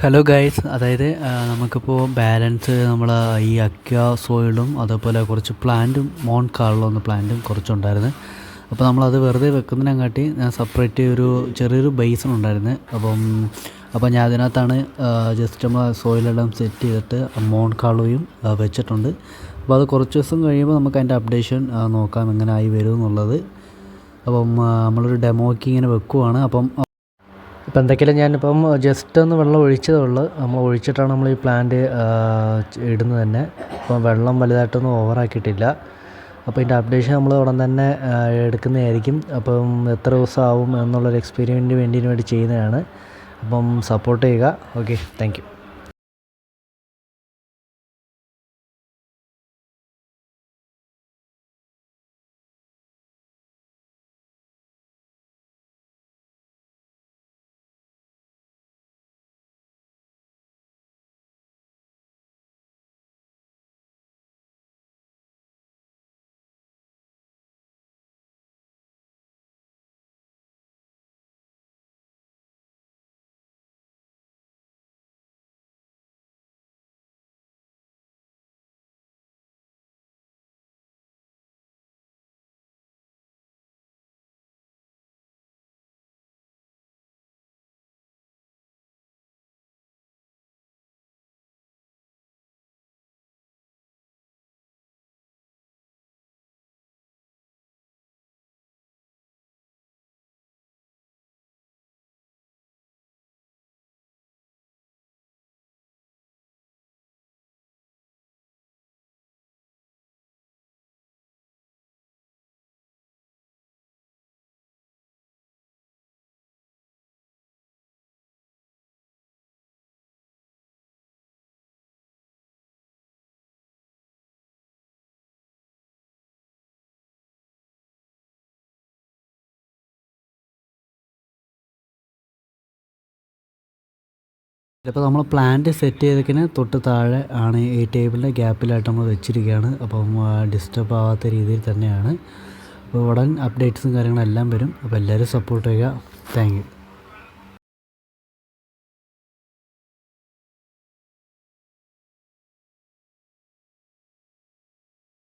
Hello guys അതായത് നമുക്കിപ്പോൾ balance നമ്മൾ ഈ അക്ക സോയിലും അതേപോലെ കുറച്ച് പ്ലാന്റും മോൺ കാളിലൊന്ന് പ്ലാന്റും കുറച്ചുണ്ടായിരുന്നു. അപ്പോൾ നമ്മളത് വെറുതെ വെക്കുന്നതിനെക്കാട്ടി ഞാൻ സെപ്പറേറ്റ് ഒരു ചെറിയൊരു ബേസൺ ഉണ്ടായിരുന്നു. അപ്പം അപ്പോൾ ഞാൻ അതിനകത്താണ് ജസ്റ്റ് നമ്മൾ സോയിലെല്ലാം സെറ്റ് ചെയ്തിട്ട് മോൺ കാളുകയും വെച്ചിട്ടുണ്ട്. അപ്പോൾ അത് കുറച്ച് ദിവസം കഴിയുമ്പോൾ നമുക്ക് അതിന്റെ അപ്ഡേഷൻ നോക്കാം എങ്ങനെ ആയി വരും എന്നുള്ളത്. അപ്പം നമ്മളൊരു ഡെമോക്ക് ഇങ്ങനെ വെക്കുവാണ്. അപ്പം ഇപ്പം എന്തൊക്കെയാലും ഞാനിപ്പം ജസ്റ്റ് ഒന്ന് വെള്ളം ഒഴിച്ചതേ ഉള്ളൂ. നമ്മൾ ഒഴിച്ചിട്ടാണ് നമ്മൾ ഈ പ്ലാന്റ് ഇടുന്നത് തന്നെ. അപ്പം വെള്ളം വലുതായിട്ടൊന്നും ഓവറാക്കിയിട്ടില്ല അപ്പോൾ ഇതിന്റെ അപ്ഡേഷൻ നമ്മൾ ഉടൻ തന്നെ എടുക്കുന്നതായിരിക്കും. അപ്പം എത്ര ദിവസം ആവും എന്നുള്ളൊരു എക്സ്പീരിയന്റിന് വേണ്ടി വേണ്ടി ചെയ്യുന്നതാണ്. അപ്പം സപ്പോർട്ട് ചെയ്യുക. ഓക്കെ താങ്ക് യു ഇപ്പോൾ നമ്മൾ പ്ലാന്റ് സെറ്റ് ചെയ്തേക്കിന് തൊട്ട് താഴെ ആണ് ഈ ടേബിളിന്റെ ഗ്യാപ്പിലായിട്ട് നമ്മൾ വെച്ചിരിക്കുകയാണ് അപ്പം ഡിസ്റ്റർബ് ആവാത്ത രീതിയിൽ തന്നെയാണ്. അപ്പോൾ ഉടൻ അപ്ഡേറ്റ്സും കാര്യങ്ങളെല്ലാം വരും. അപ്പോൾ എല്ലാവരും സപ്പോർട്ട് ചെയ്യുക. താങ്ക്